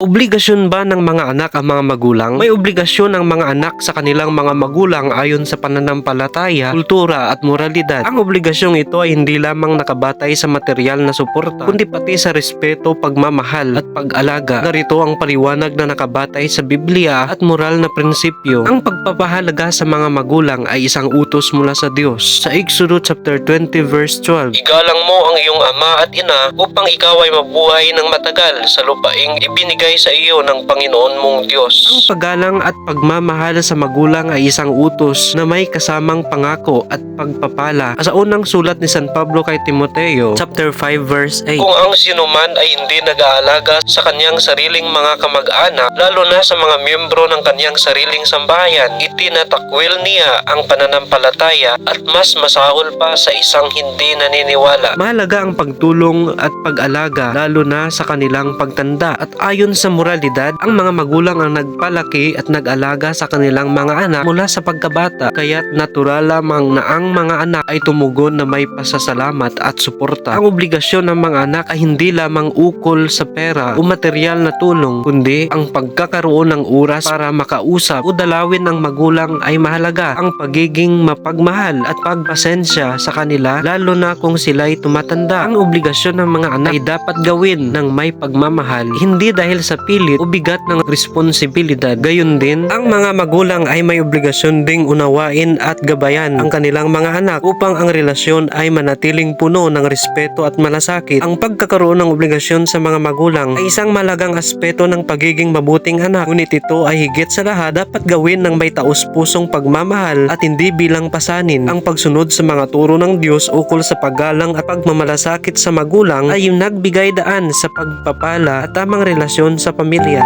Obligasyon ba ng mga anak ang mga magulang? May obligasyon ang mga anak sa kanilang mga magulang ayon sa pananampalataya, kultura at moralidad. Ang obligasyong ito ay hindi lamang nakabatay sa material na suporta, kundi pati sa respeto, pagmamahal at pag-alaga. Narito ang paliwanag na nakabatay sa Biblia at moral na prinsipyo. Ang pagpapahalaga sa mga magulang ay isang utos mula sa Diyos. Sa Exodus chapter 20 verse 12, Igalang mo ang iyong ama at ina upang ikaw ay mabuhay ng matagal sa lupaing ibinigay sa iyo ng Panginoon mong Diyos. Ang paggalang at pagmamahal sa magulang ay isang utos na may kasamang pangako at pagpapala. Sa unang sulat ni San Pablo kay Timoteo, chapter 5 verse 8. Kung ang sinuman ay hindi nag-aalaga sa kanyang sariling mga kamag-anak, lalo na sa mga miyembro ng kanyang sariling sambahayan, itinatakwil niya ang pananampalataya at mas masahol pa sa isang hindi naniniwala. Mahalaga ang pagtulong at pag-alaga lalo na sa kanilang pagtanda at ayon sa moralidad, ang mga magulang ang nagpalaki at nag-alaga sa kanilang mga anak mula sa pagkabata kaya't natural lamang na ang mga anak ay tumugon na may pasasalamat at suporta. Ang obligasyon ng mga anak ay hindi lamang ukol sa pera o material na tulong kundi ang pagkakaroon ng oras para makausap o dalawin ng magulang ay mahalaga. Ang pagiging mapagmahal at pagpasensya sa kanila lalo na kung sila'y tumatanda. Ang obligasyon ng mga anak ay dapat gawin ng may pagmamahal hindi dahil sa pilit o bigat ng responsibilidad. Gayun din, ang mga magulang ay may obligasyon ding unawain at gabayan ang kanilang mga anak upang ang relasyon ay manatiling puno ng respeto at malasakit. Ang pagkakaroon ng obligasyon sa mga magulang ay isang malagang aspeto ng pagiging mabuting anak. Ngunit ito ay higit sa lahat dapat gawin ng may taus-pusong pagmamahal at hindi bilang pasanin. Ang pagsunod sa mga turo ng Diyos ukol sa paggalang at pagmamalasakit sa magulang ay yung nagbigay daan sa pagpapala at tamang relasyon sa pamilya.